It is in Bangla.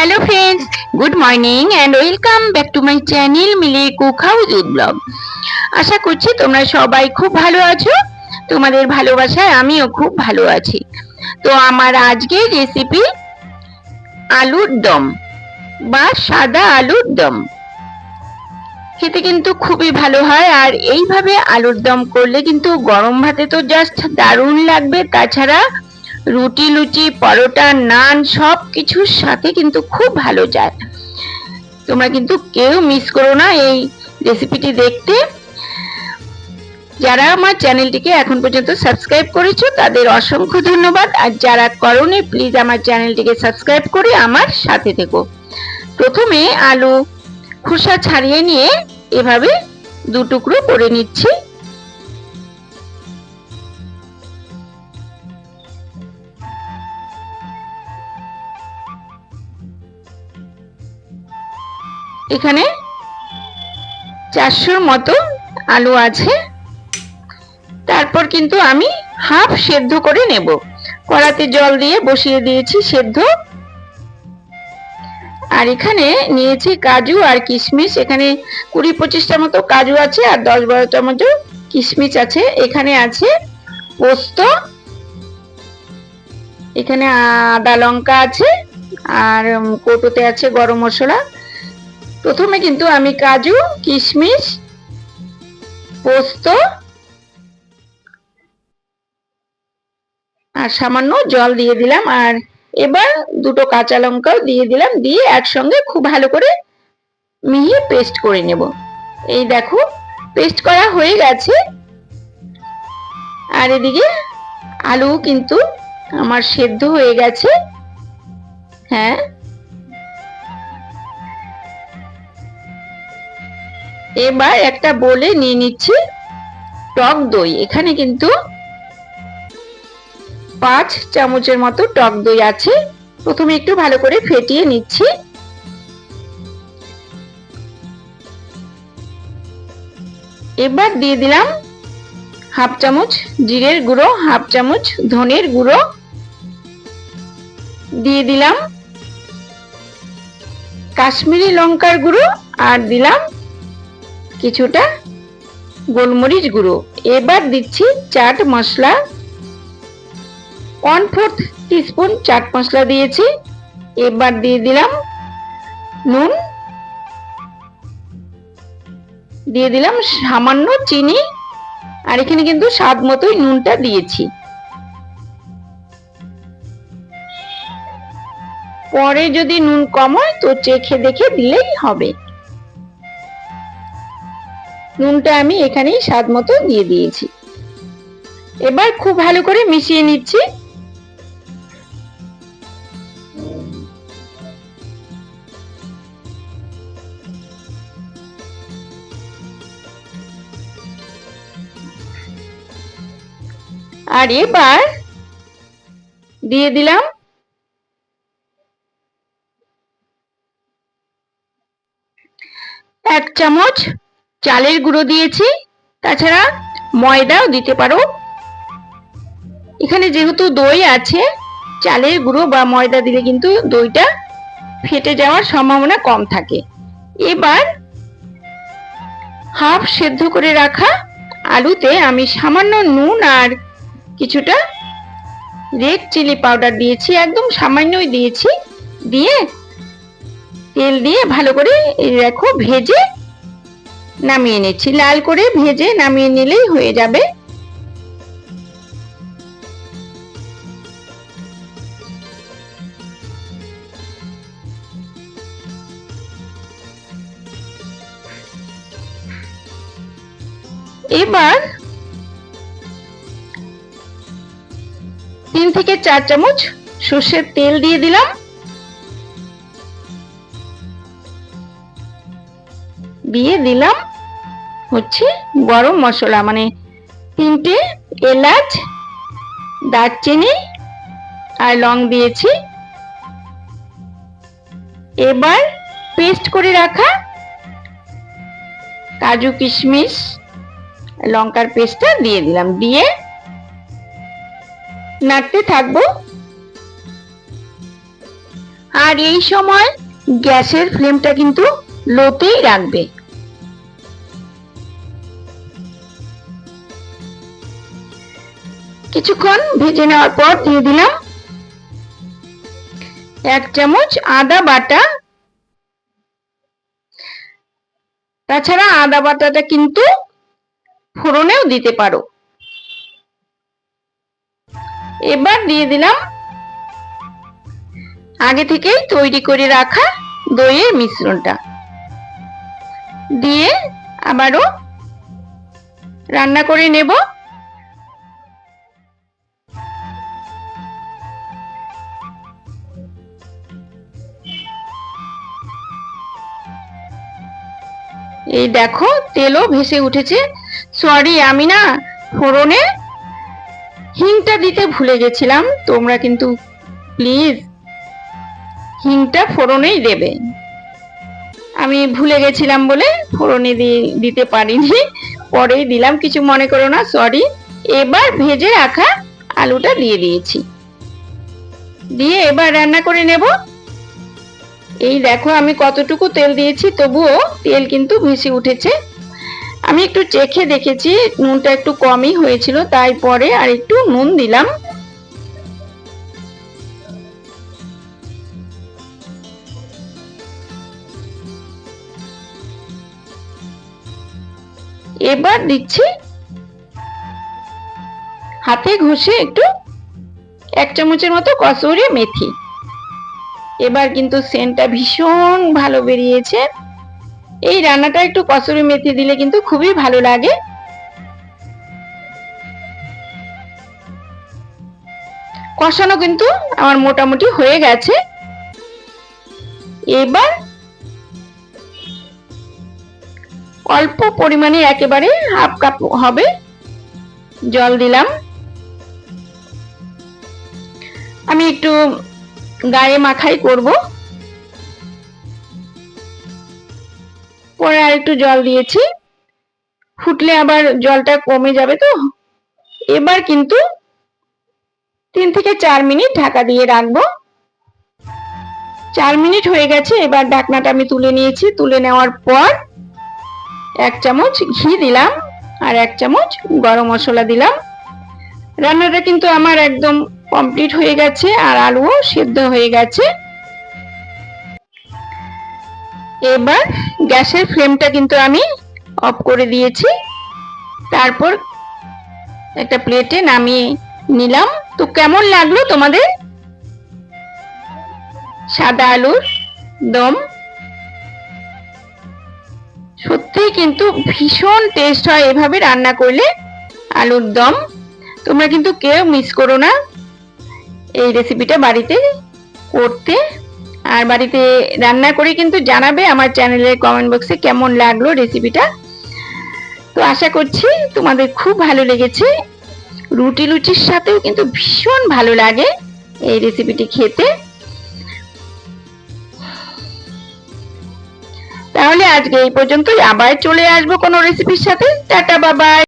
Hello friends good morning and welcome back to my channel মিলে কুক হাউস ব্লগ আশা করছি তোমরা সবাই খুব ভালো আছো। তোমাদের ভালোবাসায় আমিও খুব ভালো আছি। তো আমার আজকের রেসিপি আলুর দম বা সাদা আলুর দম। খেতে কিন্তু খুবই ভালো হয় আর এইভাবে আলুর দম করলে কিন্তু গরম ভাতে তো জাস্ট দারুণ লাগবে। তাছাড়া রুটি লুচি পরোটা, নান সব কিছুর সাথে কিন্তু খুব ভালো যায়। তোমরা কিন্তু কেউ মিস করো না এই রেসিপিটি দেখতে। যারা আমার চ্যানেলটিকে এখন পর্যন্ত সাবস্ক্রাইব করেছ, তাদের অসংখ্য ধন্যবাদ। আর যারা করনি প্লিজ আমার চ্যানেলটিকে সাবস্ক্রাইব করে আমার সাথে থেকো। প্রথমে আলু খোসা ছাড়িয়ে নিয়ে এভাবে দু টুকরো করে নিচ্ছি। এখানে চারশোর মতো আলু আছে। তারপর কিন্তু আমি হাফ সেদ্ধ করে নেব। কড়াতে জল দিয়ে বসিয়ে দিয়েছি সেদ্ধ। আর এখানে নিয়েছি কাজু আর কিশমিশ। এখানে কুড়ি পঁচিশটা মতো কাজু আছে আর দশ বারোটা মতো কিশমিশ আছে। এখানে আছে পোস্ত। এখানে আদা লঙ্কা আছে। আর কৌটোতে আছে গরম মশলা। প্রথমে কিন্তু আমি কাজু, কিশমিশ, পোস্ত আর সামান্য জল দিয়ে দিলাম। আর এবার দুটো কাঁচা লঙ্কাও দিয়ে দিলাম, দিয়ে একসঙ্গে খুব ভালো করে মিহি পেস্ট করে নেব। এই দেখো, পেস্ট করা হয়ে গেছে। আর এদিকে আলু কিন্তু আমার সেদ্ধ হয়ে গেছে। হ্যাঁ এবার একটা বলে নিয়ে নিচ্ছি টক দই। এখানে কিন্তু পাঁচ চামচের মতো টক দই আছে। প্রথমে একটু ভালো করে ফেটিয়ে নিচ্ছি। এবার দিয়ে দিলাম হাফ চামচ জিরের গুঁড়ো, হাফ চামচ ধনের গুঁড়ো। দিয়ে দিলাম কাশ্মীরি লঙ্কার গুঁড়ো আর দিলাম কিছুটা গোলমরিচ গুঁড়ো। এবার দিচ্ছি chaat masala. One fourth teaspoon chaat masala দিয়েছি। এবার দিয়ে দিলাম নুন। দিয়ে দিলাম সামান্য চিনি। আর এখানে কিন্তু স্বাদ মতোই নুনটা দিয়েছি। পরে যদি নুন কম হয় তো চেখে দেখে দিলেই হবে। নুনটা আমি এখানেই স্বাদ মতো দিয়ে দিয়েছি। এবার খুব ভালো করে মিশিয়ে নিচ্ছি। আর এবার দিয়ে দিলাম এক চামচ চালের গুঁড়ো দিয়েছি, তাছাড়া ময়দাও দিতে পারো। এখানে যেহেতু দই আছে, চালের গুঁড়ো বা ময়দা দিলে কিন্তু দইটা ফেটে যাওয়ার সম্ভাবনা কম থাকে। এবার হাফ সেদ্ধ করে রাখা আলুতে আমি সামান্য নুন আর কিছুটা রেড চিলি পাউডার দিয়েছি, একদম সামান্যই দিয়েছি। দিয়ে তেল দিয়ে ভালো করে দেখো ভেজে নামিয়ে নিচ্ছি। লাল করে ভেজে নামিয়ে নিলেই হয়ে যাবে। এবার তিন থেকে চার চামচ সর্ষের তেল দিয়ে দিলাম। দিয়ে দিলাম হচ্ছে গরম মশলা মানে তিনটে এলাচ, দারচিনি আর লং দিয়েছি। এবার পেস্ট করে রাখা কাজু কিশমিশ, লঙ্কার পেস্টটা দিয়ে দিলাম। দিয়ে নাড়তে থাকব। আর এই সময় গ্যাসের ফ্লেমটা কিন্তু লোতেই রাখবে। কিছুক্ষণ ভেজে নেওয়ার পর দিয়ে দিলাম এক চামচ আদা বাটা। তাছাড়া আদা বাটাটা কিন্তু ফোড়নেও দিতে পারো। এবার দিয়ে দিলাম আগে থেকেই তৈরি করে রাখা দইয়ের মিশ্রণটা। দিয়ে আবারও রান্না করে নেব। এই দেখো, তেলও ভেসে উঠেছে। সরি আমি না ফোড়নে হিংটা দিতে ভুলে গেছিলাম। তোমরা কিন্তু প্লিজ হিংটা ফোড়নেই দেবে। আমি ভুলে গেছিলাম বলে ফোড়নে দিতে পারিনি। পরেই দিলাম, কিছু মনে করো না সরি এবার ভেজে রাখা আলুটা দিয়ে দিয়েছি। দিয়ে এবার রান্না করে নেব। এই দেখো, আমি কতটুকু তেল দিয়েছি, তবুও তেল কিন্তু ভেসে উঠেছে। আমি একটু চেখে দেখেছি, নুনটা একটু কমই হয়েছিল, তাই পরে আর একটু নুন দিলাম। এবার দিচ্ছি হাতে ঘষে একটু এক চামচের মতো কসুরি মেথি। এবার কিন্তু সেন্টটা ভীষণ ভালো বেরিয়েছে। এই রান্নাটা একটু কসুরি মেথি দিলে কিন্তু খুবই ভালো লাগে। কষানো কিন্তু আমার মোটামুটি হয়ে গেছে। এবার অল্প পরিমাণে একেবারে হাফ কাপ হবে। জল দিলাম। আমি একটু গায়ে মাখাই করব। পরে আর একটু জল দিয়েছি। ফুটলে আবার জলটা কমে যাবে তো। এবার কিন্তু তিন থেকে চার মিনিট ঢাকা দিয়ে রাখব। চার মিনিট হয়ে গেছে, এবার ঢাকনাটা আমি তুলে নিয়েছি। তুলে নেওয়ার পর এক চামচ ঘি দিলাম আর এক চামচ গরম মশলা দিলাম। রান্নাটা কিন্তু আমার একদম কমপ্লিট হয়ে গেছে আর আলুও সেদ্ধ হয়ে গেছে। এবার গ্যাসের ফ্লেমটা কিন্তু আমি অফ করে দিয়েছি। তারপর একটা প্লেটে নামিয়ে নিলাম। তো কেমন লাগল তোমাদের? সাদা আলুর দম। সত্যি কিন্তু ভীষণ টেস্ট হয় এভাবে রান্না করলে আলুর দম। তোমরা কিন্তু কেউ মিস করো না। এই রেসিপিটা বাড়িতে করতে। আর বাড়িতে রান্না করে কিন্তু জানাবে আমার চ্যানেলের কমেন্ট বক্সে কেমন লাগল রেসিপিটা তো আশা করছি তোমাদের খুব ভালো লেগেছে। রুটি লুচির সাথেও কিন্তু ভীষণ ভালো লাগে এই রেসিপিটি খেতে। তাহলে আজকে এই পর্যন্তই। আবার চলে আসব কোনো রেসিপির সাথে। টাটা বাবাই